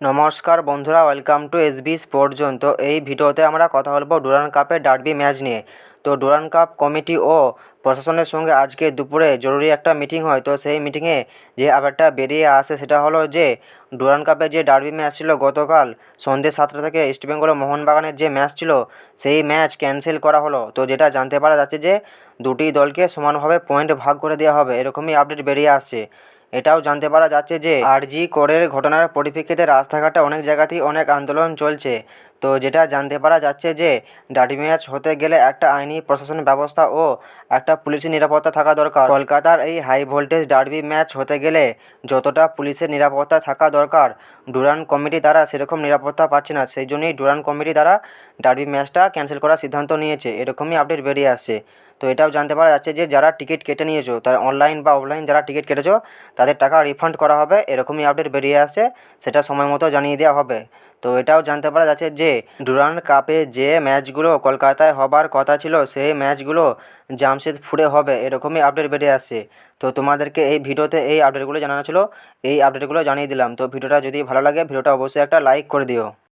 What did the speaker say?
নমস্কার বন্ধুরা welcome to SB sport zone তো এই ভিডিওতে আমরা কথা বলব ডুরান্ড কাপের ডার্বি ম্যাচ নিয়ে। তো ডুরান্ড কাপ কমিটি ও প্রশাসনের সঙ্গে আজকে দুপুরে জরুরি একটা মিটিং হয়। তো সেই মিটিংয়ে যে আপডেটটা বেরিয়ে আসে সেটা হলো যে ডুরান্ড কাপের যে ডার্বি ম্যাচ ছিল গতকাল সন্ধ্যে সাতটা থেকে ইস্টবেঙ্গল মোহনবাগানের যে ম্যাচ ছিল, সেই ম্যাচ ক্যান্সেল করা হলো। তো যেটা জানতে পারা যাচ্ছে যে, দুটি দলকে সমানভাবে পয়েন্ট ভাগ করে দেওয়া হবে। এরকমই আপডেট বেরিয়ে আসছে। এটাও জানতে পারা যাচ্ছে যে আরজি করের ঘটনার পরিপ্রেক্ষিতে রাস্তাঘাটে অনেক জায়গাতেই অনেক আন্দোলন চলছে। তো যেটা জানতে পারা যাচ্ছে যে ডার্বি ম্যাচ হতে গেলে একটা আইনি প্রশাসন ব্যবস্থা ও একটা পুলিশের নিরাপত্তা থাকা দরকার। কলকাতার এই হাই ভোল্টেজ ডার্বি ম্যাচ হতে গেলে যতটা পুলিশের নিরাপত্তা থাকা দরকার, ডুরান কমিটি দ্বারা সেরকম নিরাপত্তা পাচ্ছে না। সেই জন্যই ডুরান কমিটি দ্বারা ডার্বি ম্যাচটা ক্যান্সেল করার সিদ্ধান্ত নিয়েছে। এরকমই আপডেট বেরিয়ে আসছে। তো এটাও জানতে পারা যাচ্ছে যে যারা টিকিট কেটে নিয়েছো, তারা অনলাইন বা অফলাইন যারা টিকিট কেটেছো, তাদের টাকা রিফান্ড করা হবে। এরকমই আপডেট বেরিয়ে আসছে। সেটা সময় মতো জানিয়ে দেওয়া হবে। তো এটাও জানতে পারা যাচ্ছে যে, ডুরান্ড কাপে যে ম্যাচগুলো কলকাতায় হবার কথা ছিল, সেই ম্যাচগুলো জামশেদপুরে হবে এরকমই আপডেট বেড়ে আসছে। তো তোমাদেরকে এই ভিডিওতে এই আপডেটগুলো জানানো ছিল, এই আপডেটগুলো জানিয়ে দিলাম। তো ভিডিওটা যদি ভালো লাগে, ভিডিওটা অবশ্যই একটা লাইক করে দিও।